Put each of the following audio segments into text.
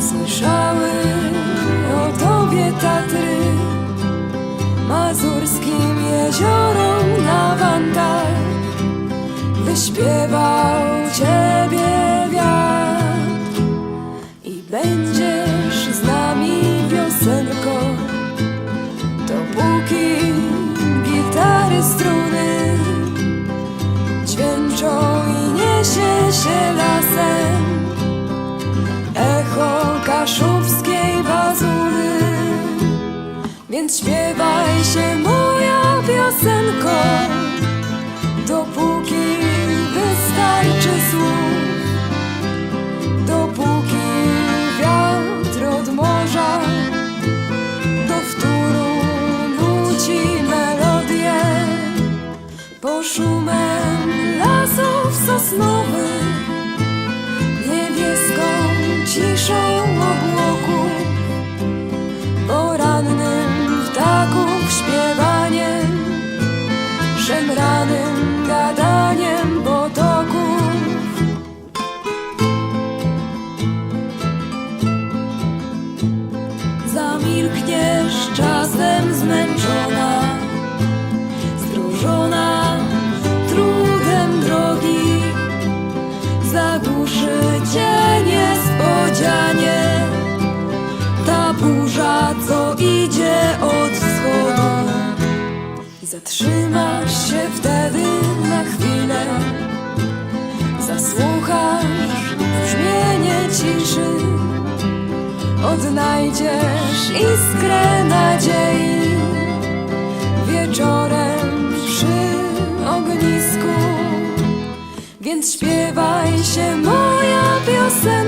Słyszały o tobie Tatry Mazurskim jeziorom na wantach. Wyśpiewał ciebie wiatr I będziesz z nami piosenką Dopóki gitary struny Dźwięczą i niesie się lasem kaszubskiej bazury. Więc śpiewaj się moja piosenko Dopóki wystarczy słów. Dopóki wiatr od morza Do wtóru nuci melodię Poszumer ciszy odnajdziesz iskrę nadziei wieczorem przy ognisku, więc śpiewaj się moja piosenka.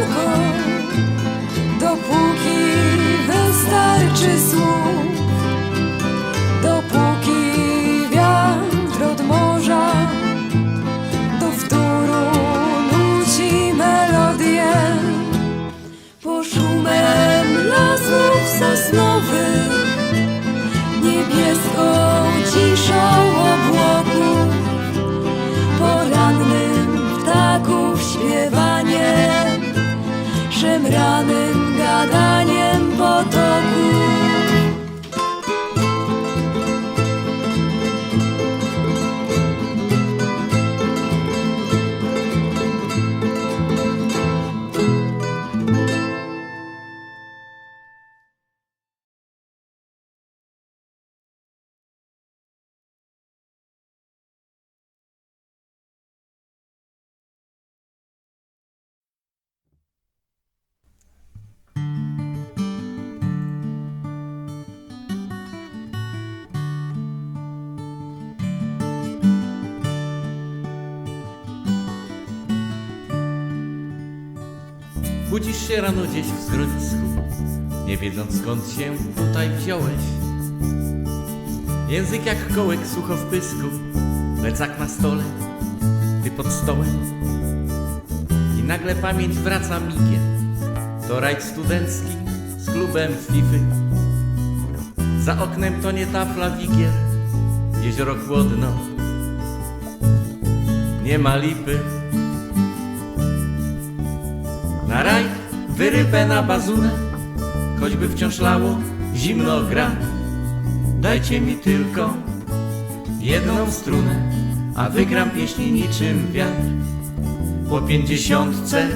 Жемряни Budzisz się rano gdzieś w schronisku, nie wiedząc skąd się tutaj wziąłeś. Język jak kołek sucho w pysku, plecak na stole, ty pod stołem. I nagle pamięć wraca migiem, to rajd studencki z klubem Fify. Za oknem to nie tafla wigier, jezioro chłodno, nie ma lipy. Na rajd wyrypę na bazunę, choćby wciąż lało, zimno gra. Dajcie mi tylko jedną strunę, a wygram pieśni niczym wiatr. Po pięćdziesiątce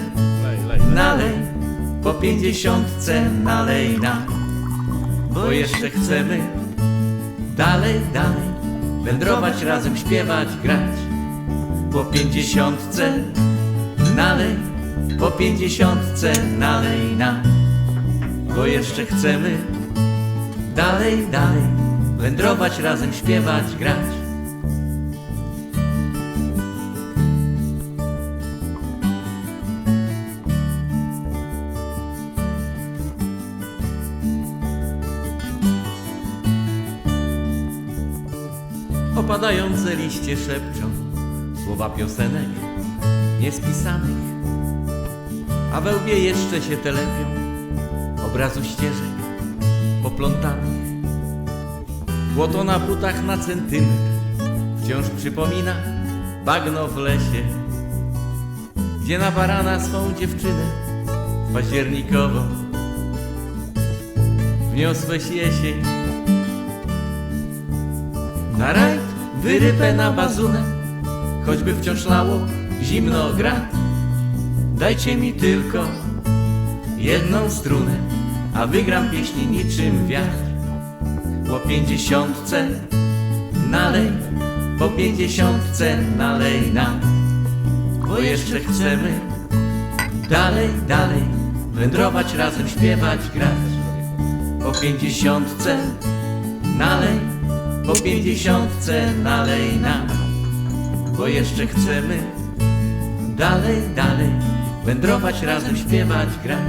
nalej, po pięćdziesiątce nalej nam, bo jeszcze chcemy dalej, dalej wędrować razem, śpiewać, grać. Po pięćdziesiątce nalej, po pięćdziesiątce nalej nam, bo jeszcze chcemy dalej, dalej wędrować razem, śpiewać, grać. Opadające liście szepczą słowa piosenek niespisanych, a we łbie jeszcze się telepią obrazu ścieżek poplątanych. Błoto na butach na centymetr wciąż przypomina bagno w lesie, gdzie na barana swą dziewczynę październikową wniosłeś jesień. Na rajd wyrypę na bazunę, choćby wciąż lało zimno gra. Dajcie mi tylko jedną strunę, a wygram pieśni niczym wiatr. Po pięćdziesiątce nalej, po pięćdziesiątce nalej nam, bo jeszcze chcemy dalej, dalej wędrować razem, śpiewać, grać. Po pięćdziesiątce nalej, po pięćdziesiątce nalej nam, bo jeszcze chcemy dalej, dalej wędrować razem, śpiewać, grać.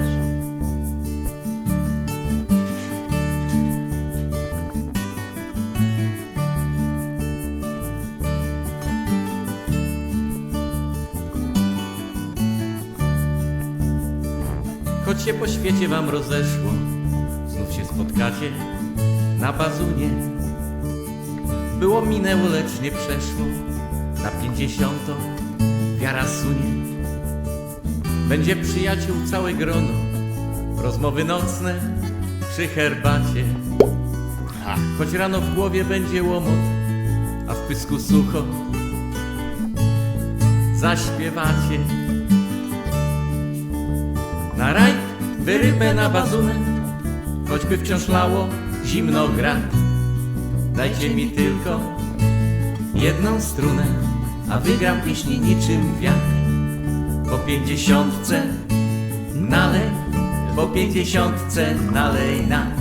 Choć się po świecie wam rozeszło, znów się spotkacie na bazunie. Było minęło, lecz nie przeszło, na pięćdziesiątą wiara sunie. Będzie przyjaciół całe grono, rozmowy nocne przy herbacie. Choć rano w głowie będzie łomot, a w pysku sucho zaśpiewacie. Na raj wyrybę na bazunę, choćby wciąż lało zimno gra. Dajcie mi tylko jedną strunę, a wygram pieśni niczym wiatr. Po pięćdziesiątce nalej, po pięćdziesiątce nalej nam,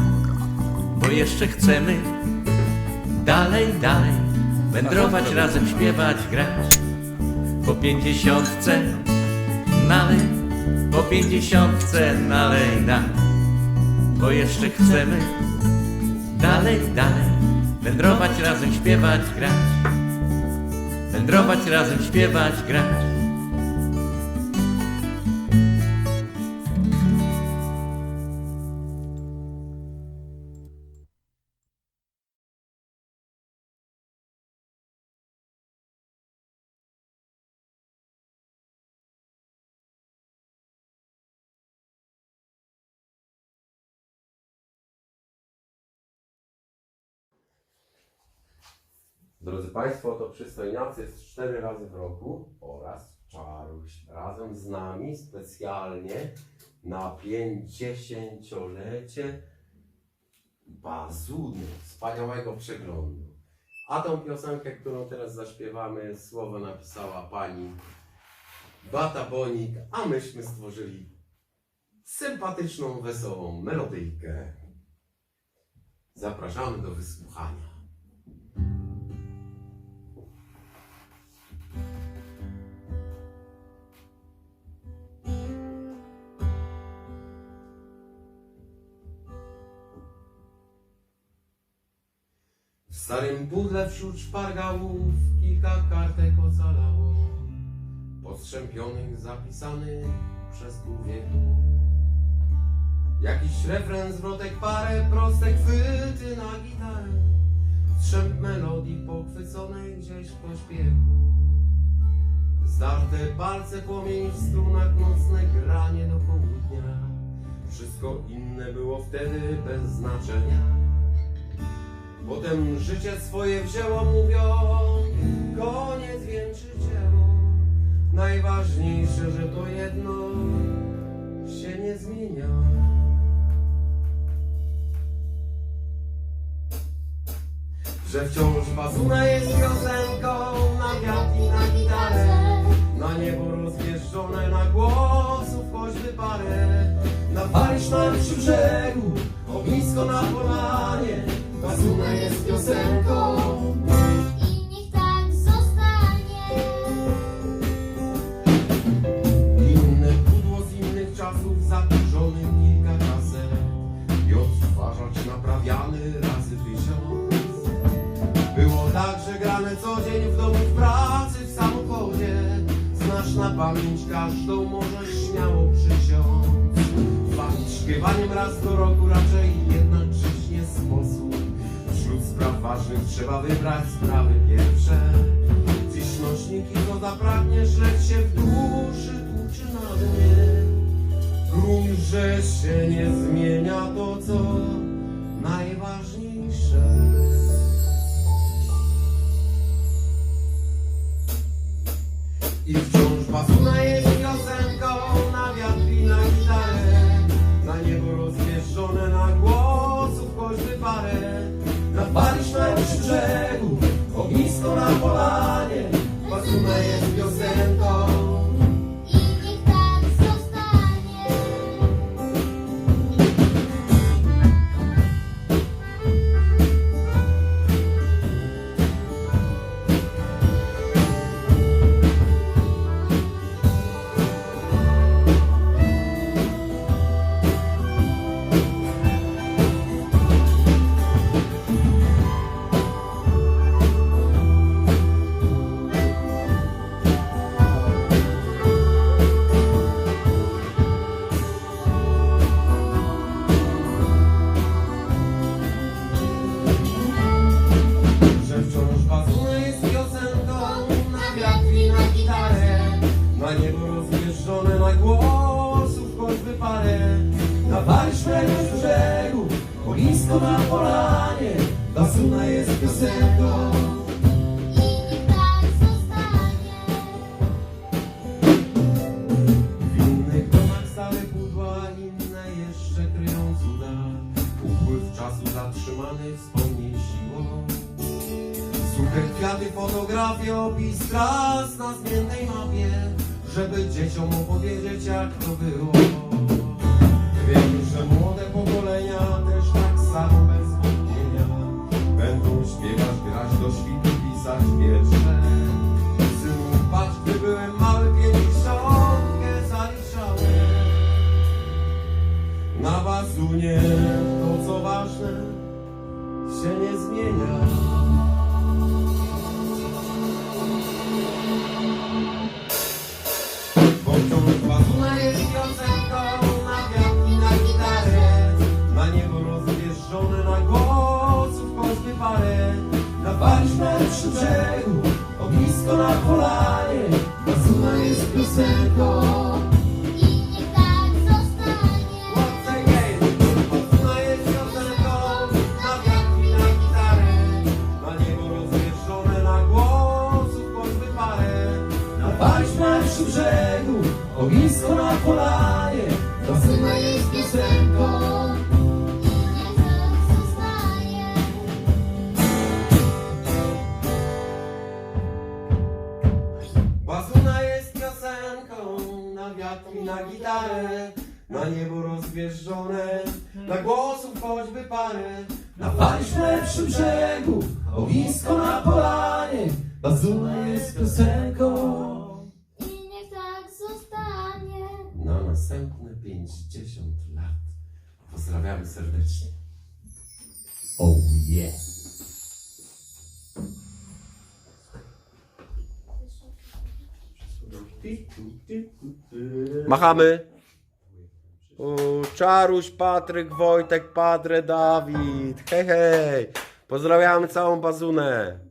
bo jeszcze chcemy dalej, dalej wędrować razem, śpiewać, grać. Po pięćdziesiątce nalej, po pięćdziesiątce nalej nam, bo jeszcze chcemy dalej, dalej wędrować razem, śpiewać, grać. Wędrować razem, śpiewać, grać. Drodzy Państwo, to przystojniacy jest cztery razy w roku oraz Czaruś razem z nami specjalnie na pięćdziesięciolecie bazuny, wspaniałego przeglądu. A tą piosenkę, którą teraz zaśpiewamy, słowo napisała pani Bata Bonik, a myśmy stworzyli sympatyczną, wesołą melodyjkę. Zapraszamy do wysłuchania. Starym pudle wśród szpargałów kilka kartek ocalało. postrzępionych zapisany przez pół wieku. Jakiś refren, zwrotek, parę proste chwyty na gitarę, strzęp melodii pochwyconej gdzieś w pośpiechu. Zdarte palce, płomień w strunach, nocne granie do południa. Wszystko inne było wtedy bez znaczenia. Potem życie swoje wzięło, mówią, koniec wieńczy dzieło. Najważniejsze, że to jedno się nie zmienia. Że wciąż bazuna jest piosenką na wiatr i na gitarę. Na niebo rozwieżone, na głosów choćby parę. Na Paryż na przy brzegu, ognisko na polanie. Bazuna jest piosenką. I trzeba wybrać sprawy pierwsze. Dziś nośniki to zapragniesz, lecz się w duszy tłuczy na dnie. Grunt, że się nie zmienia to, co najważniejsze. Przy brzegu, ognisko na polanie Bazuna começar Na niebo rozwieżone, na głosów choćby parę Na na przy brzegu, ognisko na polanie. Bazuna jest piosenką. I niech tak zostanie. Na następne 50 lat. Pozdrawiamy serdecznie. Oh yeah. Machamy. Czaruś, Patryk, Wojtek, Padre, Dawid. Hej, hej. Pozdrawiamy całą bazunę.